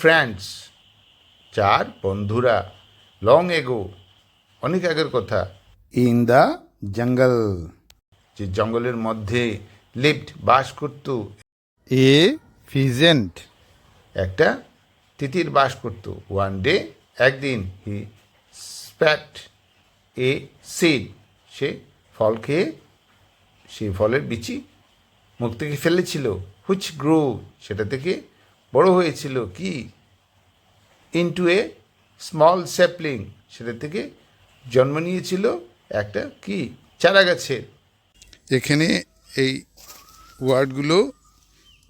Friends চার বন্ধুরা long ago অনেক আগের কথা। ইন দ্য জঙ্গল যে জঙ্গলের মধ্যে লিফট বাস করত। এ ফিজেন্ট একটা তিতির বাস করত। ওয়ান ডে একদিন হি স্প্যাট এ সিড সে ফল খেয়ে সেই ফলের বিচি মুখ থেকে ফেলেছিল। হুইচ গ্রো সেটা থেকে বড় হয়েছিল কি? ইনটু এ স্মল স্যাপলিং সেটা থেকে জন্ম নিয়েছিল একটা কি? চারা গাছের এখানে এই ওয়ার্ডগুলো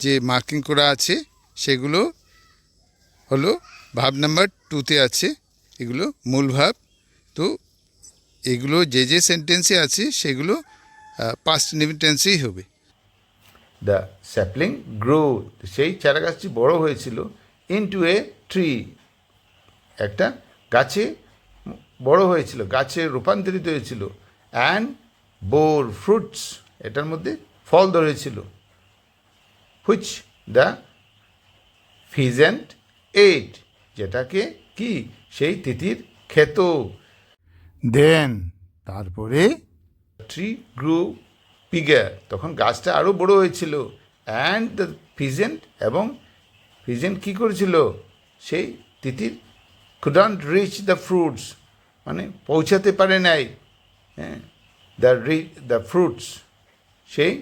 যে মার্কিং করা আছে, সেগুলো হলো ভাব নাম্বার টুতে আছে। এগুলো মূল ভাব। তো এগুলো যে যে সেন্টেন্সে আছে, সেগুলো পাস্ট টেন্সেই হবে। দ্য স্যাপলিং গ্রো সেই চারা গাছটি বড় হয়েছিল ইনটু এ ট্রি একটা গাছে বড় হয়েছিল গাছে রূপান্তরিত হয়েছিল অ্যান্ড বোর ফ্রুটস এটার মধ্যে ফল ধরেছিল হুইচ দ্য ফিজেন্ট এইট যেটাকে কি? সেই তিতির খেত। দেন তারপরে? ট্রি গ্রু পিগার তখন গাছটা আরও বড় হয়েছিল। অ্যান্ড দ্য ফিজেন্ট এবং ফিজেন্ট কী করেছিল? সেই তিতির কুডন্ট রিচ দ্য ফ্রুটস মানে পৌঁছাতে পারে নাই। হ্যাঁ দ্য রি দ্য ফ্রুটস সেই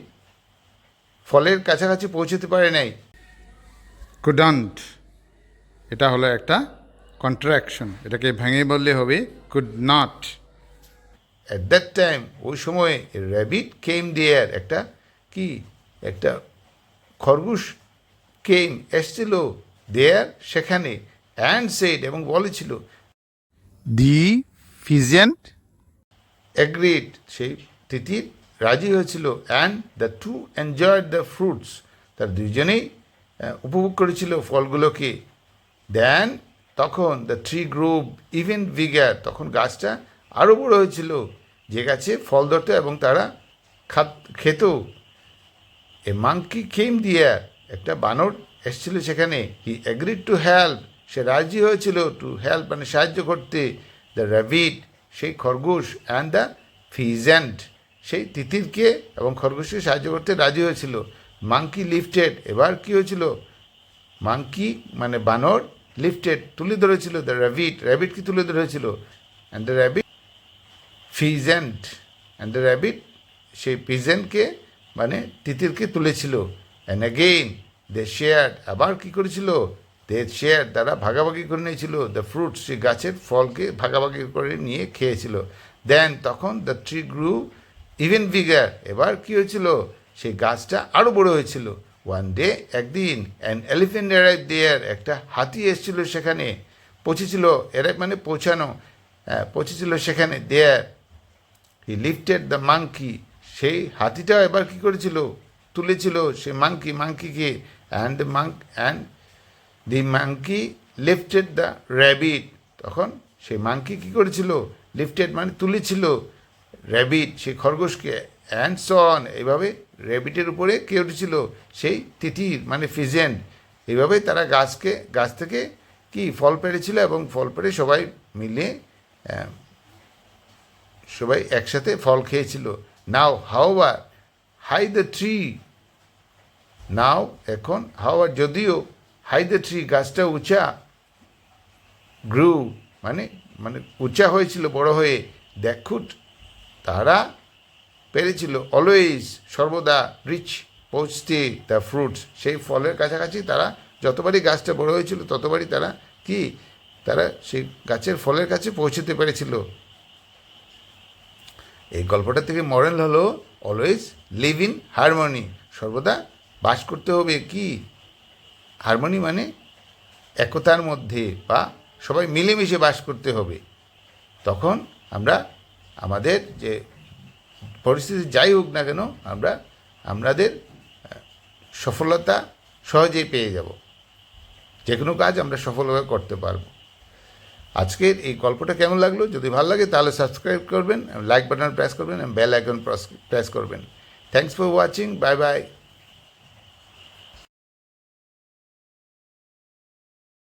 ফলের কাছাকাছি পৌঁছাতে পারে নাই। কুডন্ট এটা হলো একটা কন্ট্রাকশন এটাকে ভেঙে বললে হবে could not at that time ওই সময়ে র্যাবিট কেম দেয়ার একটা কি? একটা খরগোশ কেম এসছিল দেয়ার সেখানে অ্যান্ড সেড এবং বলেছিল দি ফিজেন্ট অ্যাগ্রিড সেই তিতির রাজি হয়েছিল and the two enjoyed the fruits তার দুইজনেই আহ, উপভোগ করেছিল ফলগুলোকে। দেন তখন the tree grew even bigger তখন গাছটা আরও বড় হয়েছিল। যে গাছে ফল ধরতো এবং তারা খাত, খেত। এ মাংকি খেম দিয়া একটা বানর এসেছিল সেখানে। হি অ্যাগ্রিড টু হেল্প সে রাজি হয়েছিল টু হেল্প মানে সাহায্য করতে। দ্য র্যাবিট সেই খরগোশ অ্যান্ড দ্য ফিজেন্ট সেই তিতিরকে এবং খরগোশকে সাহায্য করতে রাজি হয়েছিল। মাংকি লিফটেড এবার কি হয়েছিল? মাংকি মানে বানর লিফটেড তুলে ধরেছিল। দ্য র্যাবিট র্যাবিট কি তুলে ধরেছিল। And the rabbit pheasant and the rabbit সেই পিজেন্টকে মানে তিতিরকে তুলেছিল। অ্যান্ড অ্যাগেইন দে শেয়ার আবার কি করেছিল? দে শেয়ার তারা ভাগাভাগি করে নিয়েছিল। দ্য ফ্রুট সেই গাছের ফলকে ভাগাভাগি করে নিয়ে খেয়েছিল। দেন তখন the tree grew even bigger এবার কি হয়েছিল? সেই গাছটা আরও বড় হয়েছিল। ওয়ান ডে একদিন অ্যান এলিফেন্ট এরাইভ দেয়ার একটা হাতি এসেছিল সেখানে। পৌঁছেছিল এরাইভ মানে পৌঁছানো হ্যাঁ, পৌঁছেছিল সেখানে there he lifted the monkey সেই হাতিটা এবার কি করেছিল? তুলেছিল সে monkey মাংকিকে and monk and the monkey lifted the rabbit তখন সেই মাংকি কি করেছিল? লিফটেড মানে তুলেছিল র্যাবিট সেই খরগোশকে। অ্যান্ড সন এইভাবে র্যাবিটের উপরে কে উঠেছিল? সেই তিতির মানে ফিজেন্ট এইভাবে তারা গাছকে, গাছ থেকে কি ফল পেড়েছিল এবং ফল পেড়ে সবাই মিলে সবাই একসাথে ফল খেয়েছিল। নাও হাওয়ার হাই দ্য ট্রি নাও এখন হাওয়ার যদিও হাই দ্য ট্রি গাছটা উঁচা গ্রু মানে মানে উঁচা হয়েছিল, বড় হয়ে দেখুট তারা পেরেছিল অলওয়েজ সর্বদা রিচ পৌঁছতে দ্য ফ্রুটস সেই ফলের কাছাকাছি তারা, যতবারই গাছটা বড় হয়েছিল, ততবারই তারা কি, তারা সেই গাছের ফলের কাছে পৌঁছতে পেরেছিল। এই গল্পটা থেকে মডেল হলো অলওয়েজ লিভ ইন হারমোনি। সর্বদা বাস করতে হবে কি? হারমোনি মানে একতার মধ্যে বা সবাই মিলেমিশে বাস করতে হবে। তখন আমরা আমাদের যে পরিস্থিতি যাই হোক না কেন, আমরা আমাদের সফলতা সহজেই পেয়ে যাব। যে কোনো কাজ আমরা সফলভাবে করতে পারব। আজকের এই গল্পটা কেমন লাগল? যদি ভালো লাগে তাহলে সাবস্ক্রাইব করবেন, লাইক বাটন প্রেস করবেন বেল আইকন প্রেস করবেন। Thanks for watching bye bye